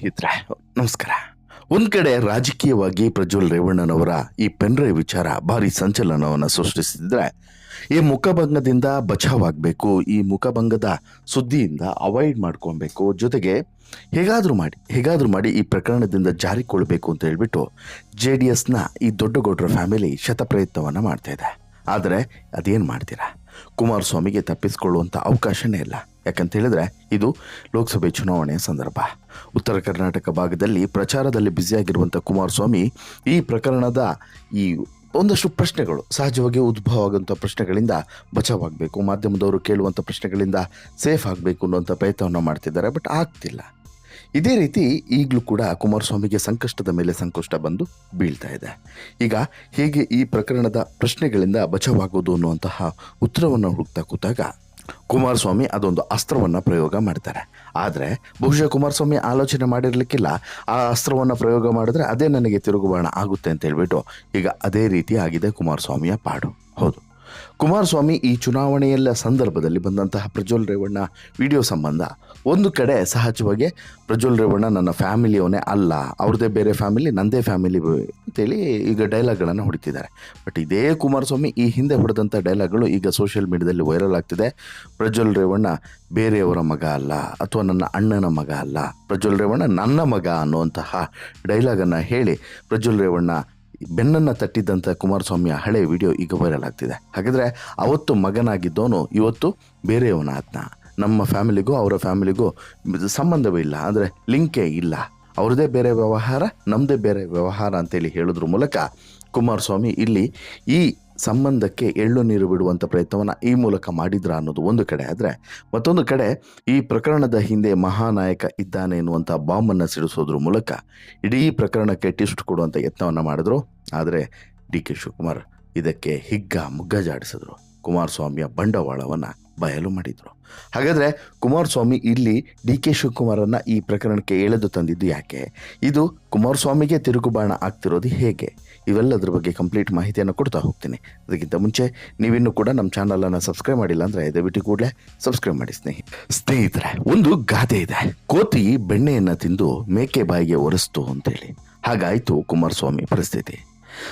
ಸ್ನೇಹಿತರೆ, ನಮಸ್ಕಾರ. ಒಂದ್ ಕಡೆ ರಾಜಕೀಯವಾಗಿ ಪ್ರಜ್ವಲ್ ರೇವಣ್ಣನವರ ಈ ಪೆನ್ಡ್ರೈವ್ ವಿಚಾರ ಭಾರಿ ಸಂಚಲನವನ್ನು ಸೃಷ್ಟಿಸಿದ್ರೆ, ಈ ಮುಖಭಂಗದಿಂದ ಬಚಾವಾಗಬೇಕು, ಈ ಮುಖಭಂಗದ ಸುದ್ದಿಯಿಂದ ಅವಾಯ್ಡ್ ಮಾಡ್ಕೊಬೇಕು. ಜೊತೆಗೆ ಹೇಗಾದರೂ ಮಾಡಿ ಹೇಗಾದರೂ ಮಾಡಿ ಈ ಪ್ರಕರಣದಿಂದ ಜಾರಿಕೊಳ್ಬೇಕು ಅಂತ ಹೇಳ್ಬಿಟ್ಟು ಜೆ ಡಿ ಎಸ್ನ ಈ ದೊಡ್ಡಗೌಡರ ಫ್ಯಾಮಿಲಿ ಶತಪ್ರಯತ್ನವನ್ನು ಮಾಡ್ತಾ ಇದೆ. ಆದರೆ ಅದೇನು ಮಾಡ್ತೀರಾ? ಕುಮಾರಸ್ವಾಮಿಗೆ ತಪ್ಪಿಸಿಕೊಳ್ಳುವಂಥ ಅವಕಾಶನೇ ಇಲ್ಲ. ಯಾಕಂತ ಹೇಳಿದ್ರೆ ಇದು ಲೋಕಸಭೆ ಚುನಾವಣೆಯ ಸಂದರ್ಭ. ಉತ್ತರ ಕರ್ನಾಟಕ ಭಾಗದಲ್ಲಿ ಪ್ರಚಾರದಲ್ಲಿ ಬ್ಯುಸಿಯಾಗಿರುವಂಥ ಕುಮಾರಸ್ವಾಮಿ ಈ ಪ್ರಕರಣದ ಈ ಒಂದಷ್ಟು ಪ್ರಶ್ನೆಗಳು, ಸಹಜವಾಗಿ ಉದ್ಭವ ಆಗುವಂಥ ಪ್ರಶ್ನೆಗಳಿಂದ ಬಚಾವಾಗಬೇಕು, ಮಾಧ್ಯಮದವರು ಕೇಳುವಂಥ ಪ್ರಶ್ನೆಗಳಿಂದ ಸೇಫ್ ಆಗಬೇಕು ಅನ್ನುವಂಥ ಪ್ರಯತ್ನವನ್ನು ಮಾಡ್ತಿದ್ದಾರೆ, ಬಟ್ ಆಗ್ತಿಲ್ಲ. ಇದೇ ರೀತಿ ಈಗಲೂ ಕೂಡ ಕುಮಾರಸ್ವಾಮಿಗೆ ಸಂಕಷ್ಟದ ಮೇಲೆ ಸಂಕಷ್ಟ ಬಂದು ಬೀಳ್ತಾ ಇದೆ. ಈಗ ಹೇಗೆ ಈ ಪ್ರಕರಣದ ಪ್ರಶ್ನೆಗಳಿಂದ ಬಚಾವಾಗೋದು ಅನ್ನುವಂತಹ ಉತ್ತರವನ್ನು ಹುಡುಕ್ತಾ ಕೂತಾಗ ಕುಮಾರಸ್ವಾಮಿ ಅದೊಂದು ಅಸ್ತ್ರವನ್ನು ಪ್ರಯೋಗ ಮಾಡ್ತಾರೆ. ಆದರೆ ಬಹುಶಃ ಕುಮಾರಸ್ವಾಮಿ ಆಲೋಚನೆ ಮಾಡಿರಲಿಕ್ಕಿಲ್ಲ. ಆ ಅಸ್ತ್ರವನ್ನು ಪ್ರಯೋಗ ಮಾಡಿದ್ರೆ ಅದೇ ನನಗೆ ತಿರುಗುಬಾಣ ಆಗುತ್ತೆ ಅಂತ ಹೇಳ್ಬಿಟ್ಟು ಈಗ ಅದೇ ರೀತಿ ಆಗಿದೆ ಕುಮಾರಸ್ವಾಮಿಯ ಪಾಡು. ಹೌದು. ಕುಮಾರಸ್ವಾಮಿ ಈ ಚುನಾವಣೆಯಲ್ಲ ಸಂದರ್ಭದಲ್ಲಿ ಬಂದಂತಹ ಪ್ರಜ್ವಲ್ ರೇವಣ್ಣ ವಿಡಿಯೋ ಸಂಬಂಧ ಒಂದು ಕಡೆ ಸಹಜವಾಗಿ ಪ್ರಜ್ವಲ್ ರೇವಣ್ಣ ನನ್ನ ಫ್ಯಾಮಿಲಿಯವನೇ ಅಲ್ಲ, ಅವ್ರದ್ದೇ ಬೇರೆ ಫ್ಯಾಮಿಲಿ, ನಂದೇ ಫ್ಯಾಮಿಲಿ ಅಂತೇಳಿ ಈಗ ಡೈಲಾಗ್ಗಳನ್ನು ಹೊಡಿತಿದ್ದಾರೆ. ಬಟ್ ಇದೇ ಕುಮಾರಸ್ವಾಮಿ ಈ ಹಿಂದೆ ಹೊಡೆದಂಥ ಡೈಲಾಗ್ಗಳು ಈಗ ಸೋಷಿಯಲ್ ಮೀಡಿಯಾದಲ್ಲಿ ವೈರಲ್ ಆಗ್ತಿದೆ. ಪ್ರಜ್ವಲ್ ರೇವಣ್ಣ ಬೇರೆಯವರ ಮಗ ಅಲ್ಲ ಅಥವಾ ನನ್ನ ಅಣ್ಣನ ಮಗ ಅಲ್ಲ, ಪ್ರಜ್ವಲ್ ರೇವಣ್ಣ ನನ್ನ ಮಗ ಅನ್ನುವಂತಹ ಡೈಲಾಗನ್ನು ಹೇಳಿ ಪ್ರಜ್ವಲ್ ರೇವಣ್ಣ ಬೆನ್ನನ್ನು ತಟ್ಟಿದ್ದಂಥ ಕುಮಾರಸ್ವಾಮಿಯ ಹಳೆ ವಿಡಿಯೋ ಈಗ ವೈರಲ್ ಆಗ್ತಿದೆ. ಹಾಗಾದರೆ ಅವತ್ತು ಮಗನಾಗಿದ್ದವನು ಇವತ್ತು ಬೇರೆಯವನ ಆತ್ನ ನಮ್ಮ ಫ್ಯಾಮಿಲಿಗೂ ಅವರ ಫ್ಯಾಮಿಲಿಗೂ ಸಂಬಂಧವೇ ಇಲ್ಲ. ಅಂದರೆ ಲಿಂಕೇ ಇಲ್ಲ. ಅವ್ರದ್ದೇ ಬೇರೆ ವ್ಯವಹಾರ ನಮ್ಮದೇ ಬೇರೆ ವ್ಯವಹಾರ ಅಂತೇಳಿ ಹೇಳೋದ್ರ ಮೂಲಕ ಕುಮಾರಸ್ವಾಮಿ ಇಲ್ಲಿ ಈ ಸಂಬಂಧಕ್ಕೆ ಎಳ್ಳು ನೀರು ಬಿಡುವಂಥ ಪ್ರಯತ್ನವನ್ನು ಈ ಮೂಲಕ ಮಾಡಿದ್ರ ಅನ್ನೋದು ಒಂದು ಕಡೆ. ಆದರೆ ಮತ್ತೊಂದು ಕಡೆ ಈ ಪ್ರಕರಣದ ಹಿಂದೆ ಮಹಾನಾಯಕ ಇದ್ದಾನೆ ಎನ್ನುವಂಥ ಬಾಂಬನ್ನು ಸಿಡಿಸೋದ್ರ ಮೂಲಕ ಇಡೀ ಪ್ರಕರಣಕ್ಕೆ ಟಿಸ್ಟ್ ಕೊಡುವಂಥ ಯತ್ನವನ್ನು ಮಾಡಿದ್ರು. ಆದರೆ ಡಿ ಕೆ ಶಿವಕುಮಾರ್ ಇದಕ್ಕೆ ಹಿಗ್ಗ ಮುಗ್ಗಜಾಡಿಸಿದ್ರು ಕುಮಾರಸ್ವಾಮಿಯ ಬಂಡವಾಳವನ್ನು ಬಯಲು ಮಾಡಿದರು. ಹಾಗಾದರೆ ಕುಮಾರಸ್ವಾಮಿ ಇಲ್ಲಿ ಡಿ ಕೆ ಶಿವಕುಮಾರನ್ನು ಈ ಪ್ರಕರಣಕ್ಕೆ ಎಳೆದು ತಂದಿದ್ದು ಯಾಕೆ? ಇದು ಕುಮಾರಸ್ವಾಮಿಗೆ ತಿರುಗುಬಾಣ ಆಗ್ತಿರೋದು ಹೇಗೆ? ಇವೆಲ್ಲದರ ಬಗ್ಗೆ ಕಂಪ್ಲೀಟ್ ಮಾಹಿತಿಯನ್ನು ಕೊಡ್ತಾ ಹೋಗ್ತೀನಿ. ಅದಕ್ಕಿಂತ ಮುಂಚೆ ನೀವಿನ್ನೂ ಕೂಡ ನಮ್ಮ ಚಾನಲನ್ನು ಸಬ್ಸ್ಕ್ರೈಬ್ ಮಾಡಿಲ್ಲ ಅಂದರೆ ದಯವಿಟ್ಟು ಕೂಡಲೇ ಸಬ್ಸ್ಕ್ರೈಬ್ ಮಾಡಿ ಸ್ನೇಹಿ. ಸ್ನೇಹಿತರೆ, ಒಂದು ಗಾದೆ ಇದೆ. ಕೋತಿ ಬೆಣ್ಣೆಯನ್ನು ತಿಂದು ಮೇಕೆ ಬಾಯಿಗೆ ಒರೆಸ್ತು ಅಂತೇಳಿ. ಹಾಗಾಯಿತು ಕುಮಾರಸ್ವಾಮಿ ಪರಿಸ್ಥಿತಿ.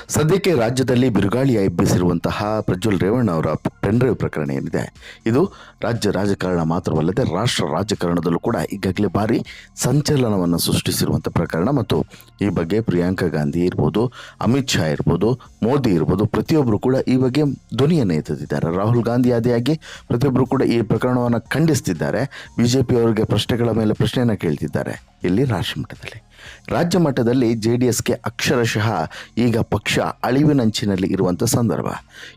ಸದ್ಯಕ್ಕೆ ರಾಜ್ಯದಲ್ಲಿ ಬಿರುಗಾಳಿಯ ಎಬ್ಬಿಸಿರುವಂತಹ ಪ್ರಜ್ವಲ್ ರೇವಣ್ಣ ಅವರ ಪೆನ್ಡ್ರೈವ್ ಪ್ರಕರಣ ಏನಿದೆ? ಇದು ರಾಜ್ಯ ರಾಜಕಾರಣ ಮಾತ್ರವಲ್ಲದೆ ರಾಷ್ಟ್ರ ರಾಜಕಾರಣದಲ್ಲೂ ಕೂಡ ಈಗಾಗಲೇ ಭಾರಿ ಸಂಚಲನವನ್ನು ಸೃಷ್ಟಿಸಿರುವಂಥ ಪ್ರಕರಣ. ಮತ್ತು ಈ ಬಗ್ಗೆ ಪ್ರಿಯಾಂಕಾ ಗಾಂಧಿ ಇರ್ಬೋದು, ಅಮಿತ್ ಶಾ ಇರ್ಬೋದು, ಮೋದಿ ಇರ್ಬೋದು ಪ್ರತಿಯೊಬ್ಬರು ಕೂಡ ಈ ಬಗ್ಗೆ ಧ್ವನಿಯನ್ನು ಎತ್ತಿದ್ದಾರೆ ರಾಹುಲ್ ಗಾಂಧಿ ಆದಿಯಾಗಿ ಪ್ರತಿಯೊಬ್ಬರು ಕೂಡ ಈ ಪ್ರಕರಣವನ್ನು ಖಂಡಿಸ್ತಿದ್ದಾರೆ. ಬಿ ಜೆ ಅವರಿಗೆ ಪ್ರಶ್ನೆಗಳ ಮೇಲೆ ಪ್ರಶ್ನೆಯನ್ನು ಕೇಳ್ತಿದ್ದಾರೆ. ಇಲ್ಲಿ ರಾಷ್ಟ್ರ ಮಟ್ಟದಲ್ಲಿ. ರಾಜ್ಯ ಮಟ್ಟದಲ್ಲಿ ಜೆ ಡಿ ಎಸ್ಗೆ ಅಕ್ಷರಶಃ ಈಗ ಪಕ್ಷ ಅಳಿವಿನಂಚಿನಲ್ಲಿ ಇರುವಂಥ ಸಂದರ್ಭ.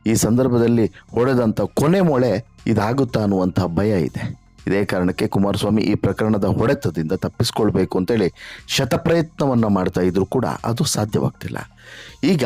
ಈ ಸಂದರ್ಭದಲ್ಲಿ ಹೊಡೆದಂಥ ಕೊನೆ ಮೊಳೆ ಇದಾಗುತ್ತಾ ಅನ್ನುವಂಥ ಭಯ ಇದೆ. ಇದೇ ಕಾರಣಕ್ಕೆ ಕುಮಾರಸ್ವಾಮಿ ಈ ಪ್ರಕರಣದ ಹೊಡೆತದಿಂದ ತಪ್ಪಿಸ್ಕೊಳ್ಬೇಕು ಅಂತೇಳಿ ಶತಪ್ರಯತ್ನವನ್ನು ಮಾಡ್ತಾ ಇದ್ರು ಕೂಡ ಅದು ಸಾಧ್ಯವಾಗ್ತಿಲ್ಲ. ಈಗ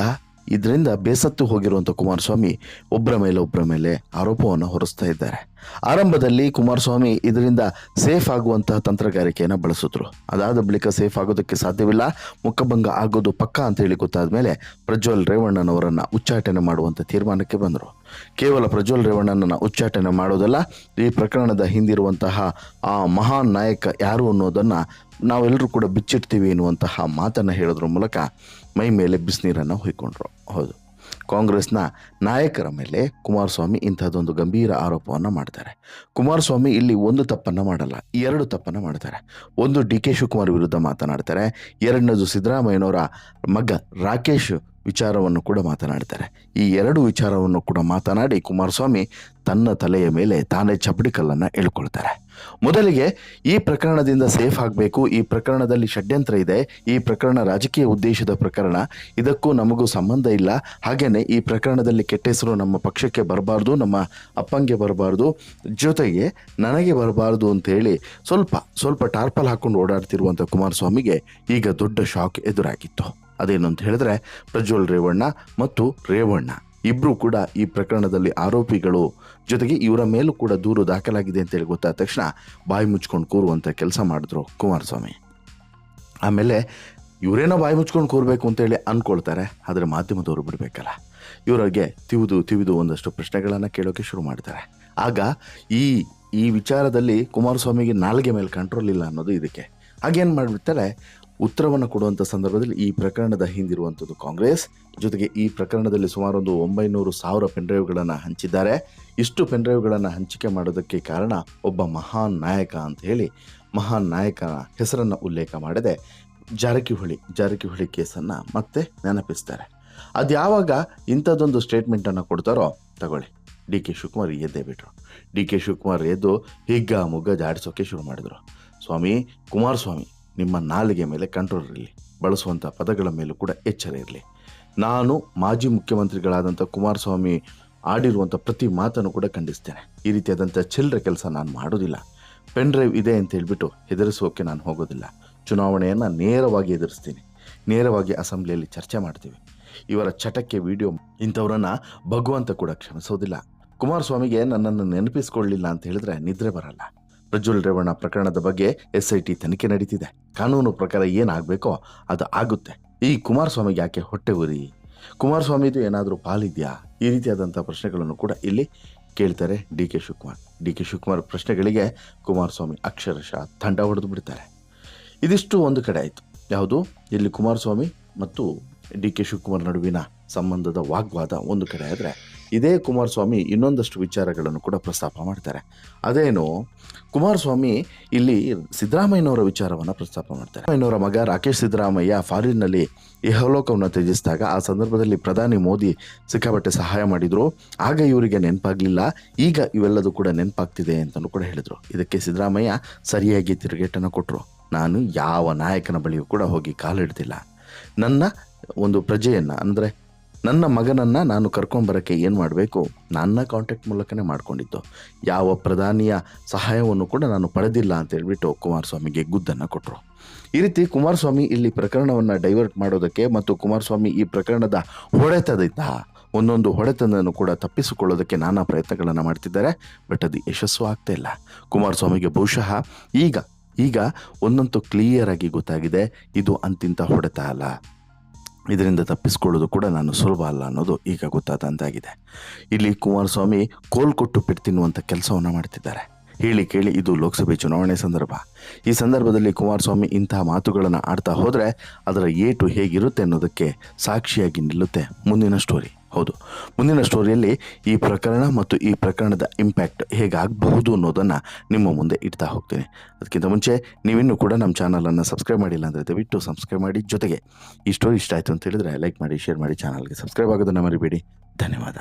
ಇದರಿಂದ ಬೇಸತ್ತು ಹೋಗಿರುವಂಥ ಕುಮಾರಸ್ವಾಮಿ ಒಬ್ಬರ ಮೇಲೆ ಒಬ್ಬರ ಮೇಲೆ ಆರೋಪವನ್ನು ಹೊರಿಸ್ತಾ ಇದ್ದಾರೆ. ಆರಂಭದಲ್ಲಿ ಕುಮಾರಸ್ವಾಮಿ ಇದರಿಂದ ಸೇಫ್ ಆಗುವಂತಹ ತಂತ್ರಗಾರಿಕೆಯನ್ನು ಬಳಸಿದ್ರು. ಅದಾದ ಬಳಿಕ ಸೇಫ್ ಆಗೋದಕ್ಕೆ ಸಾಧ್ಯವಿಲ್ಲ. ಮುಖಭಂಗ ಆಗೋದು ಪಕ್ಕ ಅಂತ ಹೇಳಿ ಗೊತ್ತಾದ ಮೇಲೆ ಪ್ರಜ್ವಲ್ ರೇವಣ್ಣನವರನ್ನು ಉಚ್ಚಾಟನೆ ಮಾಡುವಂಥ ತೀರ್ಮಾನಕ್ಕೆ ಬಂದರು. ಕೇವಲ ಪ್ರಜ್ವಲ್ ರೇವಣ್ಣನನ್ನು ಉಚ್ಚಾಟನೆ ಮಾಡೋದಲ್ಲ, ಈ ಪ್ರಕರಣದ ಹಿಂದಿರುವಂತಹ ಆ ಮಹಾನ್ ನಾಯಕ ಯಾರು ಅನ್ನೋದನ್ನು ನಾವೆಲ್ಲರೂ ಕೂಡ ಬಿಚ್ಚಿಡ್ತೀವಿ ಎನ್ನುವಂತಹ ಮಾತನ್ನು ಹೇಳೋದ್ರ ಮೂಲಕ ಮೈ ಮೇಲೆ ಬಿಸಿನೀರನ್ನು ಹೊಯ್ಕೊಂಡ್ರು. ಹೌದು. ಕಾಂಗ್ರೆಸ್ನ ನಾಯಕರ ಮೇಲೆ ಕುಮಾರಸ್ವಾಮಿ ಇಂಥದ್ದೊಂದು ಗಂಭೀರ ಆರೋಪವನ್ನು ಮಾಡ್ತಾರೆ. ಕುಮಾರಸ್ವಾಮಿ ಇಲ್ಲಿ ಒಂದು ತಪ್ಪನ್ನು ಮಾಡಲ್ಲ, ಎರಡು ತಪ್ಪನ್ನು ಮಾಡ್ತಾರೆ. ಒಂದು ಡಿ ಕೆ ಶಿವಕುಮಾರ್ ವಿರುದ್ಧ ಮಾತನಾಡ್ತಾರೆ, ಎರಡನೇದು ಸಿದ್ದರಾಮಯ್ಯನವರ ಮಗ ರಾಕೇಶ್ ವಿಚಾರವನ್ನು ಕೂಡ ಮಾತನಾಡ್ತಾರೆ. ಈ ಎರಡು ವಿಚಾರವನ್ನು ಕೂಡ ಮಾತನಾಡಿ ಕುಮಾರಸ್ವಾಮಿ ತನ್ನ ತಲೆಯ ಮೇಲೆ ತಾನೇ ಚಪ್ಪಡಿ ಕಲ್ಲನ್ನು ಮೊದಲಿಗೆ ಈ ಪ್ರಕರಣದಿಂದ ಸೇಫ್ ಆಗಬೇಕು, ಈ ಪ್ರಕರಣದಲ್ಲಿ ಷಡ್ಯಂತ್ರ ಇದೆ, ಈ ಪ್ರಕರಣ ರಾಜಕೀಯ ಉದ್ದೇಶದ ಪ್ರಕರಣ, ಇದಕ್ಕೂ ನಮಗೂ ಸಂಬಂಧ ಇಲ್ಲ. ಹಾಗೆಯೇ ಈ ಪ್ರಕರಣದಲ್ಲಿ ಕೆಟ್ಟ ಹೆಸರು ನಮ್ಮ ಪಕ್ಷಕ್ಕೆ ಬರಬಾರ್ದು, ನಮ್ಮ ಅಪ್ಪಂಗೆ ಬರಬಾರ್ದು, ಜೊತೆಗೆ ನನಗೆ ಬರಬಾರ್ದು ಅಂತೇಳಿ ಸ್ವಲ್ಪ ಸ್ವಲ್ಪ ಟಾರ್ಪಲ್ ಹಾಕೊಂಡು ಓಡಾಡ್ತಿರುವಂಥ ಕುಮಾರಸ್ವಾಮಿಗೆ ಈಗ ದೊಡ್ಡ ಶಾಕ್ ಎದುರಾಗಿತ್ತು. ಅದೇನು ಅಂತ ಹೇಳಿದ್ರೆ ಪ್ರಜ್ವಲ್ ರೇವಣ್ಣ ಮತ್ತು ರೇವಣ್ಣ. ಇಬ್ಬರು ಕೂಡ ಈ ಪ್ರಕರಣದಲ್ಲಿ ಆರೋಪಿಗಳು. ಜೊತೆಗೆ ಇವರ ಮೇಲೂ ಕೂಡ ದೂರು ದಾಖಲಾಗಿದೆ ಅಂತೇಳಿ ಗೊತ್ತಾದ ತಕ್ಷಣ ಬಾಯಿ ಮುಚ್ಕೊಂಡು ಕೂರುವಂಥ ಕೆಲಸ ಮಾಡಿದ್ರು ಕುಮಾರಸ್ವಾಮಿ. ಆಮೇಲೆ ಇವರೇನೋ ಬಾಯಿ ಮುಚ್ಕೊಂಡು ಕೂರಬೇಕು ಅಂತೇಳಿ ಅಂದ್ಕೊಳ್ತಾರೆ ಆದರೆ ಮಾಧ್ಯಮದವರು ಬಿಡಬೇಕಲ್ಲ. ಇವರಿಗೆ ತಿವಿದು ತಿವಿದು ಒಂದಷ್ಟು ಪ್ರಶ್ನೆಗಳನ್ನು ಕೇಳೋಕೆ ಶುರು ಮಾಡ್ತಾರೆ. ಆಗ ಈ ಈ ವಿಚಾರದಲ್ಲಿ ಕುಮಾರಸ್ವಾಮಿಗೆ ನಾಲ್ಗೆ ಮೇಲೆ ಕಂಟ್ರೋಲ್ ಇಲ್ಲ ಅನ್ನೋದು ಇದಕ್ಕೆ. ಹಾಗೇನು ಮಾಡಿಬಿಡ್ತಾರೆ ಉತ್ತರವನ್ನು ಕೊಡುವಂಥ ಸಂದರ್ಭದಲ್ಲಿ ಈ ಪ್ರಕರಣದ ಹಿಂದಿರುವಂಥದ್ದು ಕಾಂಗ್ರೆಸ್. ಜೊತೆಗೆ ಈ ಪ್ರಕರಣದಲ್ಲಿ ಸುಮಾರು ಒಂದು ಒಂಬೈನೂರು ಸಾವಿರ ಪೆನ್ಡ್ರೈವ್ಗಳನ್ನು ಹಂಚಿದ್ದಾರೆ. ಇಷ್ಟು ಪೆನ್ಡ್ರೈವ್ಗಳನ್ನು ಹಂಚಿಕೆ ಮಾಡೋದಕ್ಕೆ ಕಾರಣ ಒಬ್ಬ ಮಹಾನ್ ನಾಯಕ ಅಂತ ಹೇಳಿ ಮಹಾನ್ ನಾಯಕನ ಹೆಸರನ್ನು ಉಲ್ಲೇಖ ಮಾಡದೆ. ಜಾರಕಿಹೊಳಿ ಜಾರಕಿಹೊಳಿ ಕೇಸನ್ನು ಮತ್ತೆ ನೆನಪಿಸ್ತಾರೆ. ಅದು ಯಾವಾಗ ಇಂಥದ್ದೊಂದು ಸ್ಟೇಟ್ಮೆಂಟನ್ನು ಕೊಡ್ತಾರೋ ತಗೊಳ್ಳಿ. ಡಿ ಕೆ ಶಿವಕುಮಾರ್ ಎದ್ದೇ ಬಿಟ್ರು. ಡಿ ಕೆ ಶಿವಕುಮಾರ್ ಎದ್ದು ಹಿಗ್ಗ, ಮುಗ್ಗ ಜಾಡಿಸೋಕೆ ಶುರು ಮಾಡಿದರು. ಸ್ವಾಮಿ, ಕುಮಾರಸ್ವಾಮಿ ನಿಮ್ಮ ನಾಲಿಗೆ ಮೇಲೆ ಕಂಟ್ರೋಲ್ ಇರಲಿ. ಬಳಸುವಂಥ ಪದಗಳ ಮೇಲೂ ಕೂಡ ಎಚ್ಚರ ಇರಲಿ. ನಾನು ಮಾಜಿ ಮುಖ್ಯಮಂತ್ರಿಗಳಾದಂಥ ಕುಮಾರಸ್ವಾಮಿ ಆಡಿರುವಂಥ ಪ್ರತಿ ಮಾತನ್ನು ಕೂಡ ಖಂಡಿಸ್ತೇನೆ. ಈ ರೀತಿಯಾದಂಥ ಚಿಲ್ಲರೆ ಕೆಲಸ ನಾನು ಮಾಡೋದಿಲ್ಲ ಪೆನ್ ಡ್ರೈವ್ ಇದೆ ಅಂತ ಹೇಳಿಬಿಟ್ಟು ಹೆದರಿಸೋಕ್ಕೆ ನಾನು ಹೋಗೋದಿಲ್ಲ. ಚುನಾವಣೆಯನ್ನು ನೇರವಾಗಿ ಎದುರಿಸ್ತೀನಿ. ನೇರವಾಗಿ ಅಸೆಂಬ್ಲಿಯಲ್ಲಿ ಚರ್ಚೆ ಮಾಡ್ತೀವಿ. ಇವರ ಚಟಕ್ಕೆ ವಿಡಿಯೋ ಇಂಥವ್ರನ್ನು ಭಗವಂತ ಕೂಡ ಕ್ಷಮಿಸೋದಿಲ್ಲ. ಕುಮಾರಸ್ವಾಮಿಗೆ ನನ್ನನ್ನು ನೆನಪಿಸ್ಕೊಳ್ಳಿಲ್ಲ ಅಂತ ಹೇಳಿದ್ರೆ ನಿದ್ರೆ ಬರಲ್ಲ. ಪ್ರಜ್ವಲ್ ರೇವಣ್ಣ ಪ್ರಕರಣದ ಬಗ್ಗೆ ಎಸ್ ಐ ಟಿ ತನಿಖೆ ನಡೀತಿದೆ. ಕಾನೂನು ಪ್ರಕಾರ ಏನಾಗಬೇಕೋ ಅದು ಆಗುತ್ತೆ. ಈ ಕುಮಾರಸ್ವಾಮಿಗೆ ಯಾಕೆ ಹೊಟ್ಟೆ ಉರಿ? ಕುಮಾರಸ್ವಾಮಿದು ಏನಾದರೂ ಪಾಲಿದೆಯಾ? ಈ ರೀತಿಯಾದಂಥ ಪ್ರಶ್ನೆಗಳನ್ನು ಕೂಡ ಇಲ್ಲಿ ಕೇಳ್ತಾರೆ D K Shivakumar. D K Shivakumar ಪ್ರಶ್ನೆಗಳಿಗೆ ಕುಮಾರಸ್ವಾಮಿ ಅಕ್ಷರಶಃ ತಂಡ ಹೊಡೆದು ಬಿಡ್ತಾರೆ. ಇದಿಷ್ಟು ಒಂದು ಕಡೆ ಆಯಿತು. ಯಾವುದು? ಇಲ್ಲಿ ಕುಮಾರಸ್ವಾಮಿ ಮತ್ತು ಡಿ ಕೆ ಶಿವಕುಮಾರ್ ನಡುವಿನ ಸಂಬಂಧದ ವಾಗ್ವಾದ ಒಂದು ಕಡೆ ಆದರೆ ಇದೇ ಕುಮಾರಸ್ವಾಮಿ ಇನ್ನೊಂದಷ್ಟು ವಿಚಾರಗಳನ್ನು ಕೂಡ ಪ್ರಸ್ತಾಪ ಮಾಡ್ತಾರೆ. ಅದೇನು? ಕುಮಾರಸ್ವಾಮಿ ಇಲ್ಲಿ ಸಿದ್ದರಾಮಯ್ಯನವರ ವಿಚಾರವನ್ನು ಪ್ರಸ್ತಾಪ ಮಾಡ್ತಾರೆ. ಅಯ್ಯನವರ ಮಗ ರಾಕೇಶ್ ಸಿದ್ದರಾಮಯ್ಯ ಫಾರಿನ್ನಲ್ಲಿ ಇಹಲೋಕವನ್ನು ತ್ಯಜಿಸಿದಾಗ ಆ ಸಂದರ್ಭದಲ್ಲಿ ಪ್ರಧಾನಿ ಮೋದಿ ಸಿಕ್ಕಾಪಟ್ಟೆ ಸಹಾಯ ಮಾಡಿದರು. ಆಗ ಇವರಿಗೆ ನೆನಪಾಗಲಿಲ್ಲ. ಈಗ ಇವೆಲ್ಲದೂ ಕೂಡ ನೆನಪಾಗ್ತಿದೆ ಅಂತಲೂ ಕೂಡ ಹೇಳಿದರು. ಇದಕ್ಕೆ ಸಿದ್ದರಾಮಯ್ಯ ಸರಿಯಾಗಿ ತಿರುಗೇಟನ್ನು ಕೊಟ್ಟರು ನಾನು ಯಾವ ನಾಯಕನ ಬಳಿಯೂ ಕೂಡ ಹೋಗಿ ಕಾಲಿಡ್ತಿಲ್ಲ. ನನ್ನ ಒಂದು ಪ್ರಜೆಯನ್ನು, ಅಂದರೆ ನನ್ನ ಮಗನನ್ನು ನಾನು ಕರ್ಕೊಂಬರೋಕ್ಕೆ ಏನು ಮಾಡಬೇಕು? ನನ್ನ ಕಾಂಟ್ಯಾಕ್ಟ್ ಮೂಲಕನೇ ಮಾಡಿಕೊಂಡಿದ್ದು. ಯಾವ ಪ್ರಧಾನಿಯ ಸಹಾಯವನ್ನು ಕೂಡ ನಾನು ಪಡೆದಿಲ್ಲ ಅಂತ ಹೇಳಿಬಿಟ್ಟು ಕುಮಾರಸ್ವಾಮಿಗೆ ಗುದ್ದನ್ನು ಕೊಟ್ಟರು ಈ ರೀತಿ ಕುಮಾರಸ್ವಾಮಿ ಇಲ್ಲಿ ಪ್ರಕರಣವನ್ನು ಡೈವರ್ಟ್ ಮಾಡೋದಕ್ಕೆ ಮತ್ತು ಕುಮಾರಸ್ವಾಮಿ ಈ ಪ್ರಕರಣದ ಹೊಡೆತದಿಂದ ಒಂದೊಂದು ಹೊಡೆತನನ್ನು ಕೂಡ ತಪ್ಪಿಸಿಕೊಳ್ಳೋದಕ್ಕೆ ನಾನಾ ಪ್ರಯತ್ನಗಳನ್ನು ಮಾಡ್ತಿದ್ದಾರೆ. ಬಟ್ ಅದು ಯಶಸ್ಸು ಆಗ್ತಾ ಇಲ್ಲ. ಕುಮಾರಸ್ವಾಮಿಗೆ ಬಹುಶಃ ಈಗ ಈಗ ಒಂದಂತೂ ಕ್ಲಿಯರ್ ಆಗಿ ಗೊತ್ತಾಗಿದೆ, ಇದು ಅಂತಿಂತ ಹೊಡೆತ ಅಲ್ಲ. ಇದರಿಂದ ತಪ್ಪಿಸ್ಕೊಳ್ಳೋದು ಕೂಡ ನಾನು ಸುಲಭ ಅಲ್ಲ ಅನ್ನೋದು ಈಗ ಗೊತ್ತಾದಂತಾಗಿದೆ. ಇಲ್ಲಿ ಕುಮಾರಸ್ವಾಮಿ ಕೋಲ್ ಕೊಟ್ಟು ಪೆಟ್ಟು ತಿನ್ನುವಂಥ ಕೆಲಸವನ್ನು ಮಾಡ್ತಿದ್ದಾರೆ. ಹೇಳಿ ಕೇಳಿ, ಇದು ಲೋಕಸಭೆ ಚುನಾವಣೆ ಸಂದರ್ಭ. ಈ ಸಂದರ್ಭದಲ್ಲಿ ಕುಮಾರಸ್ವಾಮಿ ಇಂತಹ ಮಾತುಗಳನ್ನು ಆಡ್ತಾ ಹೋದರೆ ಅದರ ಏಟು ಹೇಗಿರುತ್ತೆ ಅನ್ನೋದಕ್ಕೆ ಸಾಕ್ಷಿಯಾಗಿ ನಿಲ್ಲುತ್ತೆ ಮುಂದಿನ ಸ್ಟೋರಿ ಹೌದು. ಮುಂದಿನ ಸ್ಟೋರಿಯಲ್ಲಿ ಈ ಪ್ರಕರಣ ಮತ್ತು ಈ ಪ್ರಕರಣದ ಇಂಪ್ಯಾಕ್ಟ್ ಹೇಗಾಗಬಹುದು ಅನ್ನೋದನ್ನು ನಿಮ್ಮ ಮುಂದೆ ಇಡ್ತಾ ಹೋಗ್ತೀನಿ. ಅದಕ್ಕಿಂತ ಮುಂಚೆ ನೀವಿನ್ನೂ ಕೂಡ ನಮ್ಮ ಚಾನಲನ್ನು ಸಬ್ಸ್ಕ್ರೈಬ್ ಮಾಡಿಲ್ಲ ಅಂದರೆ ದಯವಿಟ್ಟು ಸಬ್ಸ್ಕ್ರೈಬ್ ಮಾಡಿ. ಜೊತೆಗೆ ಈ ಸ್ಟೋರಿ ಇಷ್ಟ ಆಯಿತು ಅಂತ ಹೇಳಿದ್ರೆ ಲೈಕ್ ಮಾಡಿ ಶೇರ್ ಮಾಡಿ ಚಾನಲ್ಗೆ ಸಬ್ಸ್ಕ್ರೈಬ್ ಆಗೋದನ್ನು ಮರಿಬೇಡಿ. ಧನ್ಯವಾದ.